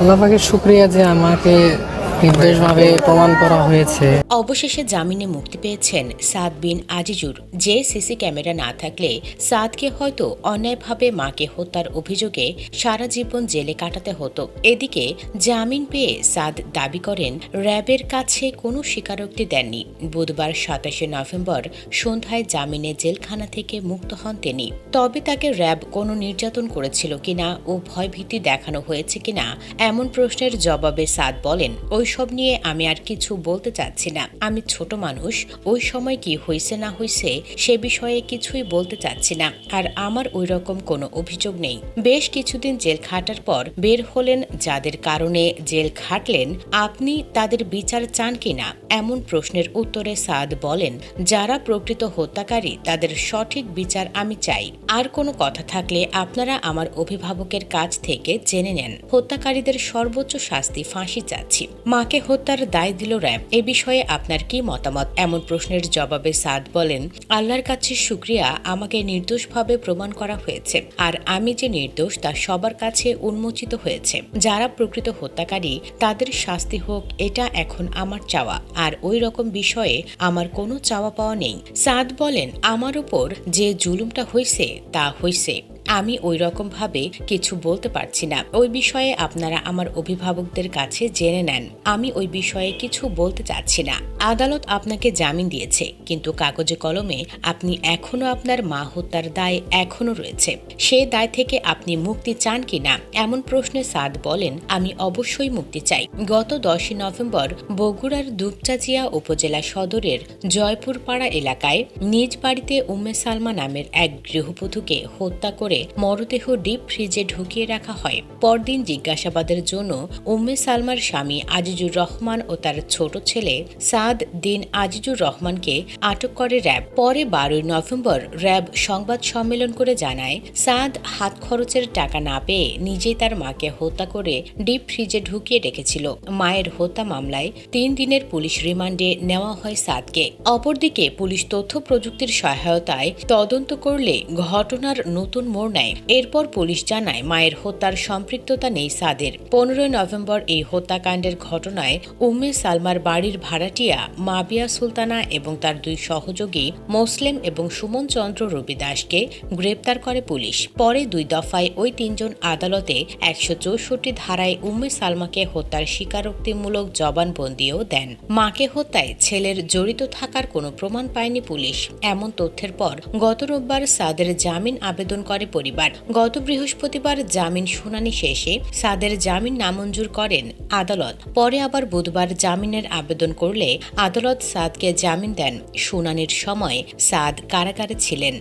আল্লাহ পাখির শুক্রিয়া যে আমাকে নির্দোষভাবে প্রমাণ করা হয়েছে। অবশেষে জামিনে মুক্তি পেয়েছেন সাদ বিন আজিজুর। যে সিসি ক্যামেরা না থাকলে সাদকে হয়তো অন্যায়ভাবে মাকে হত্যার অভিযোগে সারা জীবন জেলে কাটাতে হতো। এদিকে জামিন পেয়ে সাদ দাবি করেন, র্যাবের কাছে কোনো স্বীকারোক্তি দেননি। বুধবার সাতাশে নভেম্বর সন্ধ্যায় জামিনে জেলখানা থেকে মুক্ত হন তিনি। তবে তাকে র্যাব কোনো নির্যাতন করেছিল কিনা ও ভয়ভীতি দেখানো হয়েছে কিনা এমন প্রশ্নের জবাবে সাদ বলেন ওইসব নিয়ে আমি আর কিছু বলতে চাচ্ছি না। আমি ছোট মানুষ, ওই সময় কি হয়েছে না হয়েছে সে বিষয়ে কিছুই বলতে চাচ্ছি না। আর আমার ওই রকম কোনো অভিযোগ নেই। বেশ কিছুদিন জেল খাটার পর বের হলেন যাদের কারণে জেল খাটলেন, আপনি তাদের বিচার চান কিনা? এমন প্রশ্নের উত্তরে সাদ বলেন, যারা প্রকৃত হত্যাকারী, তাদের সঠিক বিচার আমি চাই। আর কোনো কথা থাকলে আপনারা আমার অভিভাবকের কাছ থেকে জেনে নেন। হত্যাকারীদের সর্বোচ্চ শাস্তি ফাঁসি চাচ্ছি। মাকে হত্যার দায় দিল র্যাব। এ বিষয়ে আপনার কি মতামত? এমন প্রশ্নের জবাবে সাদ বলেন, আল্লাহর কাছে শুক্রিয়া, আমাকে নির্দোষভাবে প্রমাণ করা হয়েছে। আর আমি যে নির্দোষ, তা সবার কাছে উন্মোচিত হয়েছে। যারা প্রকৃত হত্যাকারী, তাদের শাস্তি হোক, এটা এখন আমার চাওয়া। আর ওই রকম বিষয়ে আমার কোনো চাওয়া পাওয়া নেই। সাদ বলেন, আমার উপর যে জুলুমটা হয়েছে তা হয়েছে আমি ওই রকম ভাবে কিছু বলতে পারছি না। ওই বিষয়ে আপনারা আমার অভিভাবকদের কাছে জেনে নেন। আমি ওই বিষয়ে কিছু বলতে চাচ্ছি না। আদালত আপনাকে জামিন দিয়েছে, কিন্তু কাগজে কলমে আপনি এখনও আপনার মা হত্যার দায় এখনও রয়েছে। সে দায় থেকে আপনি মুক্তি চান কিনা এমন প্রশ্নে সাদ বলেন, আমি অবশ্যই মুক্তি চাই। গত দশই নভেম্বর বগুড়ার দুপচাচিয়া উপজেলা সদরের জয়পুরপাড়া এলাকায় নিজ বাড়িতে উম্মে সালমা নামের এক গৃহবধূকে হত্যা করে মরদেহ ডিপ ফ্রিজে ঢুকিয়ে রাখা হয়। পরদিন জিজ্ঞাসাবাদের জন্য উম্মে সালমার স্বামী আজিজুর রহমান ও তার ছোট ছেলে সাদ দিন আজিজুর রহমানকে আটক করে র্যাব। পরে বারোই নভেম্বর র্যাব সংবাদ সম্মেলন করে জানায়, সাদ হাত খরচের টাকা না পেয়ে নিজেই তার মাকে হত্যা করে ডিপ ফ্রিজে ঢুকিয়ে রেখেছিল। মায়ের হত্যা মামলায় তিন দিনের পুলিশ রিমান্ডে নেওয়া হয় সাদকে। অপরদিকে পুলিশ তথ্য প্রযুক্তির সহায়তায় তদন্ত করলে ঘটনার নতুন মোড় নেয়। এরপর পুলিশ জানায়, মায়ের হত্যার সম্পৃক্ততা নেই সাদের। পনেরোই নভেম্বর এই হত্যাকাণ্ডের ঘটনায় উম্মে সালমার বাড়ির ভাড়াটিয়া মাবিয়া সুলতানা এবং তার দুই সহযোগী মোসলেম এবং সুমন চন্দ্র রবি দাসকে গ্রেপ্তার করে পুলিশ। পরে দুই দফায় ওই তিনজন আদালতে একশো চৌষট্টি ধারায় উম্মে সালমাকে হত্যার স্বীকারোক্তিমূলক জবানবন্দিও দেন। মাকে হত্যায় ছেলের জড়িত থাকার কোনো প্রমাণ পায়নি পুলিশ। এমন তথ্যের পর গত রোববার সাদের জামিন আবেদন করে পরিবার। গত বৃহস্পতিবার জামিন শুনানি শেষে সাদের জামিন নামঞ্জুর করেন আদালত। পরে আবার বুধবার জামিনের আবেদন করলে আদালত সাদকে জামিন দেন। শুনানির সময় সাদ কারাগারে ছিলেন।